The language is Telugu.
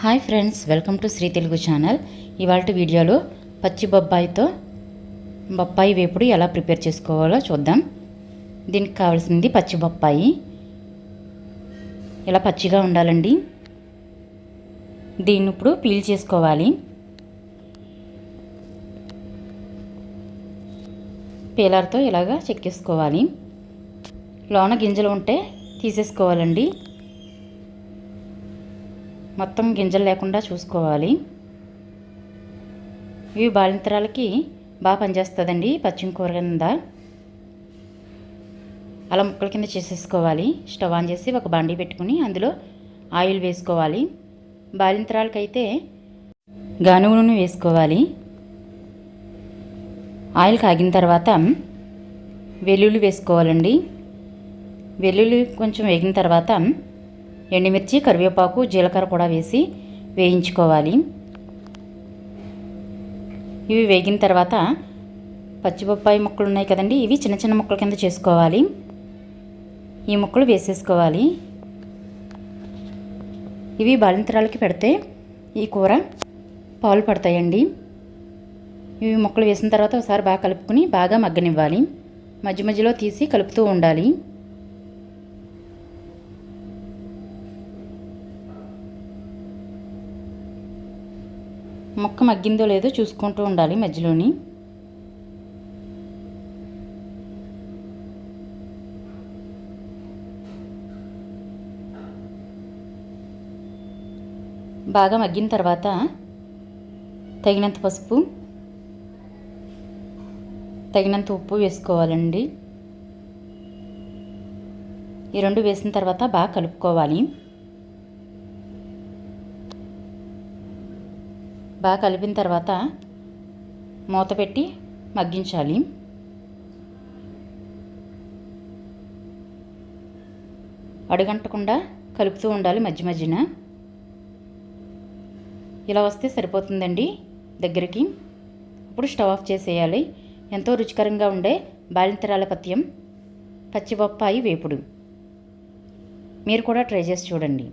Hi friends welcome to Sri Telugu channel. ఇవాళ వీడియోలో పచ్చి బొబ్బాయితో బొప్పాయి వేపుడు ఎలా ప్రిపేర్ చేసుకోవాలో చూద్దాం. దీనికి కావాల్సింది పచ్చి బొప్పాయి. ఇలా పచ్చిగా ఉండాలండి. దీన్ని ఇప్పుడు పీల్ చేసుకోవాలి. పీలర్తో ఇలాగా చెక్కేసుకోవాలి. లోన గింజలు ఉంటే తీసేసుకోవాలండి. మొత్తం గింజలు లేకుండా చూసుకోవాలి. ఇవి బాలింతరాలకి బాగా పనిచేస్తుందండి పచ్చిమి కూర కింద. అలా ముక్కల కింద చేసేసుకోవాలి. స్టవ్ ఆన్ చేసి ఒక బండి పెట్టుకుని అందులో ఆయిల్ వేసుకోవాలి. బాలింతరాలకైతే గానుగు నూనె వేసుకోవాలి. ఆయిల్ కాగిన తర్వాత వెల్లుల్లి వేసుకోవాలండి. వెల్లుల్లి కొంచెం వేగిన తర్వాత ఎండుమిర్చి కరివేపాకు జీలకర్ర కూడా వేసి వేయించుకోవాలి. ఇవి వేగిన తర్వాత పచ్చిబొప్పాయి ముక్కలు ఉన్నాయి కదండి ఇవి చిన్న చిన్న ముక్కల కింద చేసుకోవాలి. ఈ ముక్కలు వేసేసుకోవాలి. ఇవి బాలింతరాలకి పెడితే ఈ కూర పాలు పడతాయండి. ఇవి ముక్కలు వేసిన తర్వాత ఒకసారి బాగా కలుపుకుని బాగా మగ్గనివ్వాలి. మధ్య మధ్యలో తీసి కలుపుతూ ఉండాలి. మొక్క మగ్గిందో లేదో చూసుకుంటూ ఉండాలి మధ్యలోని. బాగా మగ్గిన తర్వాత తగినంత పసుపు తగినంత ఉప్పు వేసుకోవాలండి. ఈ రెండు వేసిన తర్వాత బాగా కలుపుకోవాలి. బాగా కలిపిన తర్వాత మూత పెట్టి మగ్గించాలి. అడుగంటకుండా కలుపుతూ ఉండాలి మధ్య మధ్యన. ఇలా వస్తే సరిపోతుందండి దగ్గరికి. ఇప్పుడు స్టవ్ ఆఫ్ చేసేయాలి. ఎంతో రుచికరంగా ఉండే బాలింతరాల పత్యం పచ్చిబొప్పాయి వేపుడు. మీరు కూడా ట్రై చేసి చూడండి.